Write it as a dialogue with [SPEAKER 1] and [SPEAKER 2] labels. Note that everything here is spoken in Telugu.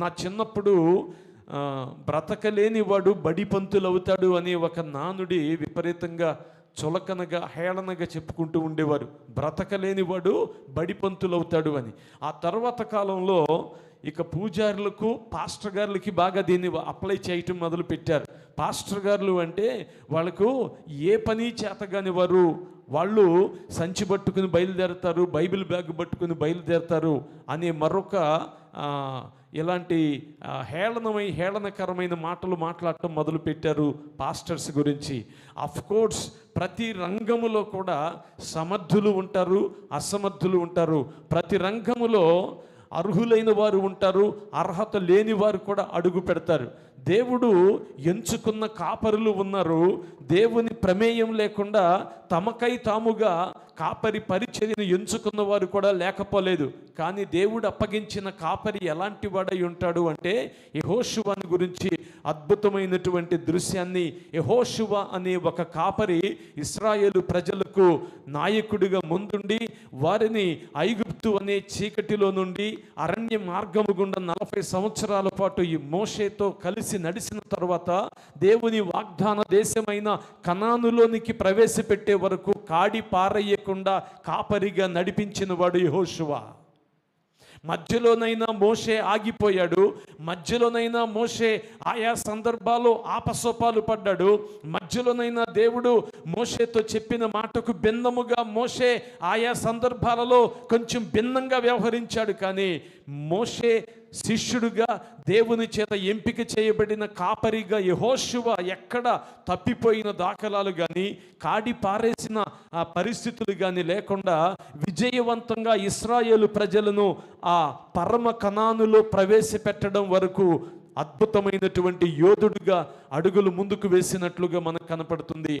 [SPEAKER 1] నా చిన్నప్పుడు బ్రతకలేని వాడు బడి పంతులు అవుతాడు అనే ఒక నానుడి విపరీతంగా చులకనగా హేళనగా చెప్పుకుంటూ ఉండేవారు. బ్రతకలేని వాడు బడి పంతులు అవుతాడు అని. ఆ తర్వాత కాలంలో ఇక పూజారులకు పాస్టర్ గారులకి బాగా దీన్ని అప్లై చేయటం మొదలు పెట్టారు పాస్టర్ గారులు అంటే వాళ్ళకు ఏ పని చేతగాని వారు వాళ్ళు సంచి పట్టుకుని బయలుదేరతారు బైబిల్ బ్యాగ్ పట్టుకుని బయలుదేరతారు అనే మరొక ఇలాంటి హేళనమై హేళనకరమైన మాటలు మాట్లాడటం మొదలుపెట్టారు పాస్టర్స్ గురించి. కోర్స్ ప్రతి రంగములో కూడా సమర్థులు ఉంటారు అసమర్థులు ఉంటారు. ప్రతి రంగములో అర్హులైన వారు ఉంటారు అర్హత లేని వారు కూడా అడుగు పెడతారు. దేవుడు ఎంచుకున్న కాపరులు ఉన్నారు దేవుని ప్రమేయం లేకుండా తమకై తాముగా కాపరి పరి పరిచర్యను ఎంచుకున్న వారు కూడా లేకపోలేదు. కానీ దేవుడు అప్పగించిన కాపరి ఎలాంటి వాడై ఉంటాడు అంటే యహోశువాని గురించి అద్భుతమైనటువంటి దృశ్యాన్ని యహోశువ అనే ఒక కాపరి ఇస్రాయేలు ప్రజలకు నాయకుడిగా ముందుండి వారిని ఐగుప్తు అనే చీకటిలో నుండి అరణ్య మార్గము గుండా నలభై సంవత్సరాల పాటు ఈ మోషేతో కలిసి నడిచిన తర్వాత దేవుని వాగ్దాన దేశమైన కణానులోనికి ప్రవేశపెట్టే వరకు కాడి పారయ్యకుండా కాపరిగా నడిపించిన వాడు యహోశువా మధ్యలోనైనా మోషే ఆగిపోయాడు. మధ్యలోనైనా మోషే ఆయా సందర్భాల్లో ఆపసోపాలు పడ్డాడు. మధ్యలోనైనా దేవుడు మోషేతో చెప్పిన మాటకు భిన్నముగా మోషే ఆయా సందర్భాలలో కొంచెం భిన్నంగా వ్యవహరించాడు. కానీ మోషే శిష్యుడుగా దేవుని చేత ఎంపిక చేయబడిన కాపరిగా యహోశివ ఎక్కడ తప్పిపోయిన దాఖలాలు కానీ కాడి పారేసిన ఆ పరిస్థితులు కానీ లేకుండా విజయవంతంగా ఇస్రాయేలు ప్రజలను ఆ పరమ కణానులో ప్రవేశపెట్టడం వరకు అద్భుతమైనటువంటి యోధుడుగా అడుగులు ముందుకు వేసినట్లుగా మనకు కనపడుతుంది.